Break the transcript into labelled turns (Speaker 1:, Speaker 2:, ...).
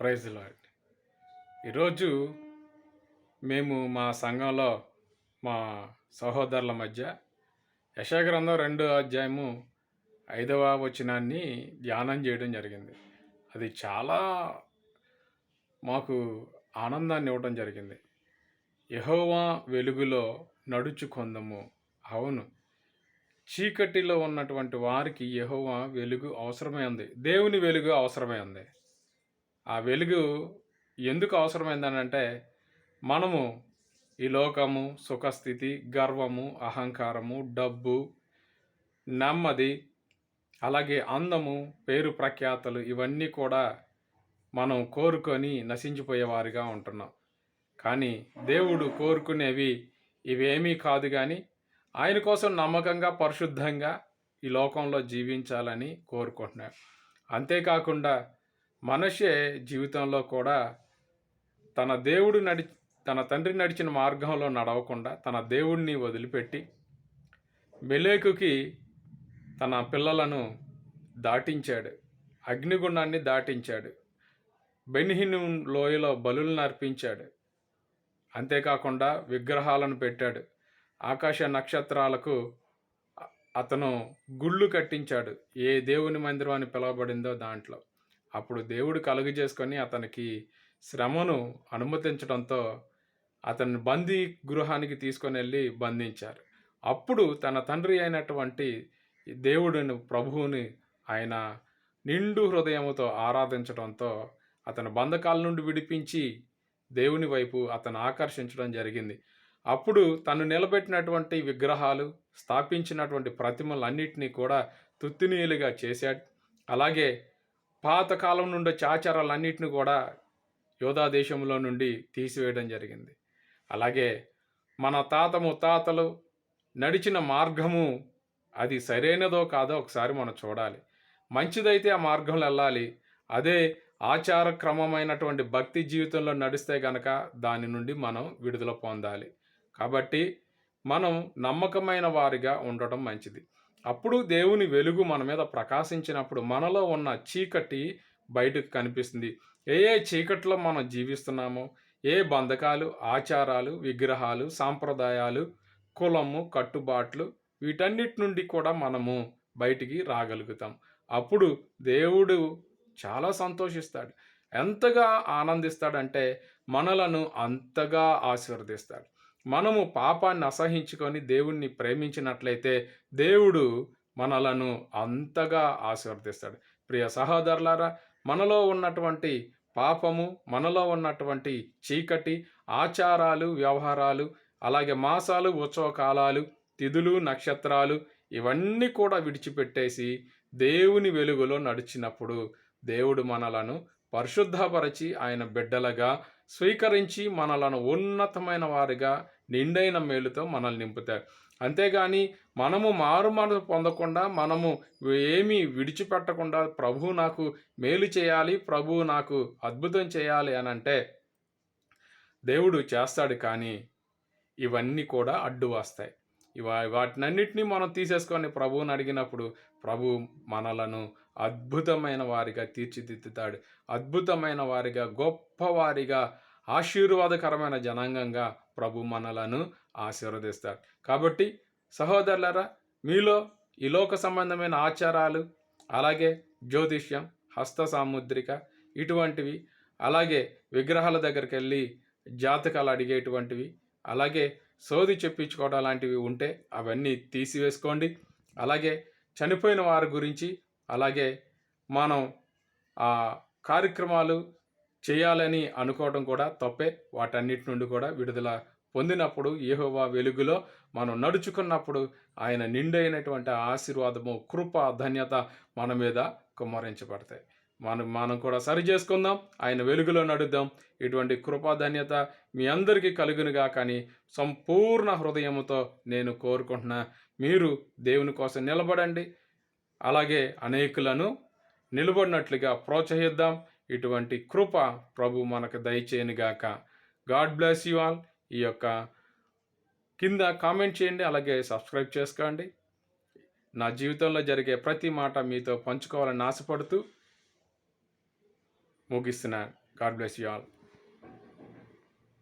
Speaker 1: Praise lord ఈరోజు మేము మా సంఘంలో మా సహోదరుల మధ్య యశాగ్రంథం రెండో అధ్యాయము ఐదవ వచనాన్ని ధ్యానం చేయడం జరిగింది. అది చాలా మాకు ఆనందాన్ని ఇవ్వడం జరిగింది. యహోవా వెలుగులో నడుచుకొందము. అవును చీకటిలో ఉన్నటువంటి వారికి యహోవా వెలుగు అవసరమై ఉంది. దేవుని వెలుగు అవసరమై ఉంది. ఆ వెలుగు ఎందుకు అవసరమైందనంటే మనము ఈ లోకము సుఖస్థితి గర్వము అహంకారము డబ్బు నెమ్మది అలాగే అందము పేరు ప్రఖ్యాతలు ఇవన్నీ కూడా మనం కోరుకొని నశించిపోయేవారిగా ఉంటున్నాం. కానీ దేవుడు కోరుకునేవి ఇవేమీ కాదు కానీ ఆయన కోసం నమ్మకంగా పరిశుద్ధంగా ఈ లోకంలో జీవించాలని కోరుకుంటున్నాం. అంతేకాకుండా మనిషే జీవితంలో కూడా తన దేవుడు నడి తన తండ్రి నడిచిన మార్గంలో నడవకుండా తన దేవుడిని వదిలిపెట్టి మెలేకుకి తన పిల్లలను దాటించాడు. అగ్నిగుండాన్ని దాటించాడు. బెనిహిను లోయలో బలులను అర్పించాడు. అంతేకాకుండా విగ్రహాలను పెట్టాడు. ఆకాశ నక్షత్రాలకు అతను గుళ్ళు కట్టించాడు. ఏ దేవుని మందిరం అని పిలువబడిందో దాంట్లో. అప్పుడు దేవుడు కలుగు చేసుకొని అతనికి శ్రమను అనుమతించడంతో అతన్ని బందీ గృహానికి తీసుకొని వెళ్ళి బంధించారు. అప్పుడు తన తండ్రి అయినటువంటి దేవుడిని ప్రభువుని ఆయన నిండు హృదయముతో ఆరాధించడంతో అతని బంధకాల నుండి విడిపించి దేవుని వైపు అతను ఆకర్షించడం జరిగింది. అప్పుడు తను నిలబెట్టినటువంటి విగ్రహాలు స్థాపించినటువంటి ప్రతిమలన్నిటినీ కూడా తుత్తినీయులుగా చేశాడు. అలాగే పాతకాలం నుండి ఆచారాలన్నిటిని కూడా యోధా దేశంలో నుండి తీసివేయడం జరిగింది. అలాగే మన తాత ముత్తాతలు నడిచిన మార్గము అది సరైనదో కాదో ఒకసారి మనం చూడాలి. మంచిదైతే ఆ మార్గంలో వెళ్ళాలి. అదే ఆచారక్రమమైనటువంటి భక్తి జీవితంలో నడిస్తే గనక దాని నుండి మనం విడుదల పొందాలి. కాబట్టి మనం నమ్మకమైన వారిగా ఉండటం మంచిది. అప్పుడు దేవుని వెలుగు మన మీద ప్రకాశించినప్పుడు మనలో ఉన్న చీకటి బయటకు కనిపిస్తుంది. ఏ ఏ చీకట్లో మనం జీవిస్తున్నామో ఏ బంధకాలు ఆచారాలు విగ్రహాలు సాంప్రదాయాలు కులము కట్టుబాట్లు వీటన్నిటి నుండి కూడా మనము బయటికి రాగలుగుతాం. అప్పుడు దేవుడు చాలా సంతోషిస్తాడు. ఎంతగా ఆనందిస్తాడంటే మనలను అంతగా ఆశీర్వదిస్తాడు. మనము పాపాన్ని అసహించుకొని దేవుణ్ణి ప్రేమించినట్లయితే దేవుడు మనలను అంతగా ఆశీర్వదిస్తాడు. ప్రియ సహోదరులారా మనలో ఉన్నటువంటి పాపము మనలో ఉన్నటువంటి చీకటి ఆచారాలు వ్యవహారాలు అలాగే మాసాలు ఉత్సవ కాలాలు తిథులు నక్షత్రాలు ఇవన్నీ కూడా విడిచిపెట్టేసి దేవుని వెలుగులో నడిచినప్పుడు దేవుడు మనలను పరిశుద్ధపరచి ఆయన బిడ్డలుగా స్వీకరించి మనలను ఉన్నతమైన వారిగా నిండైన మేలుతో మనల్ని నింపుతాడు. అంతేగాని మనము మారు మనసు పొందకుండా మనము ఏమీ విడిచిపెట్టకుండా ప్రభువు నాకు మేలు చేయాలి ప్రభువు నాకు అద్భుతం చేయాలి అని అంటే దేవుడు చేస్తాడు కానీ ఇవన్నీ కూడా అడ్డు వస్తాయి ఇవా వాటినన్నిటినీ మనం తీసేసుకొని ప్రభువుని అడిగినప్పుడు ప్రభు మనలను అద్భుతమైన వారిగా తీర్చిదిద్దుతాడు. అద్భుతమైన వారిగా గొప్పవారిగా ఆశీర్వాదకరమైన జనాంగంగా ప్రభు మనలను ఆశీర్వదిస్తాడు. కాబట్టి సహోదరులరా మీలో ఈ లోక సంబంధమైన ఆచారాలు అలాగే జ్యోతిష్యం హస్త సాముద్రిక ఇటువంటివి అలాగే విగ్రహాల దగ్గరికి వెళ్ళి జాతకాలు అడిగేటువంటివి అలాగే సోది చెప్పించుకోవడం లాంటివి ఉంటే అవన్నీ తీసివేసుకోండి. అలాగే చనిపోయిన వారి గురించి అలాగే మనం ఆ కార్యక్రమాలు చేయాలని అనుకోవడం కూడా తప్పే. వాటన్నిటి నుండి కూడా విడుదల పొందినప్పుడు ఏహోవా వెలుగులో మనం నడుచుకున్నప్పుడు ఆయన నిండైనటువంటి ఆశీర్వాదము కృప ధన్యత మన మీద కుమ్మరించబడతాయి. మనం మనం కూడా సరి చేసుకుందాం ఆయన వెలుగులో నడుద్దాం. ఇటువంటి కృపాధాన్యత మీ అందరికీ కలుగునుగా కానీ సంపూర్ణ హృదయముతో నేను కోరుకుంటున్నా. మీరు దేవుని కోసం నిలబడండి. అలాగే అనేకులను నిలబడినట్లుగా ప్రోత్సహిద్దాం. ఇటువంటి కృప ప్రభు మనకు దయచేయనుగాక. God bless you all. ఈ యొక్క కింద కామెంట్ చేయండి అలాగే సబ్స్క్రైబ్ చేసుకోండి. నా జీవితంలో జరిగే ప్రతి మాట మీతో పంచుకోవాలని ఆశపడుతూ ముగిస్తున్నాను గాడ్ బ్లెస్ యూ ఆల్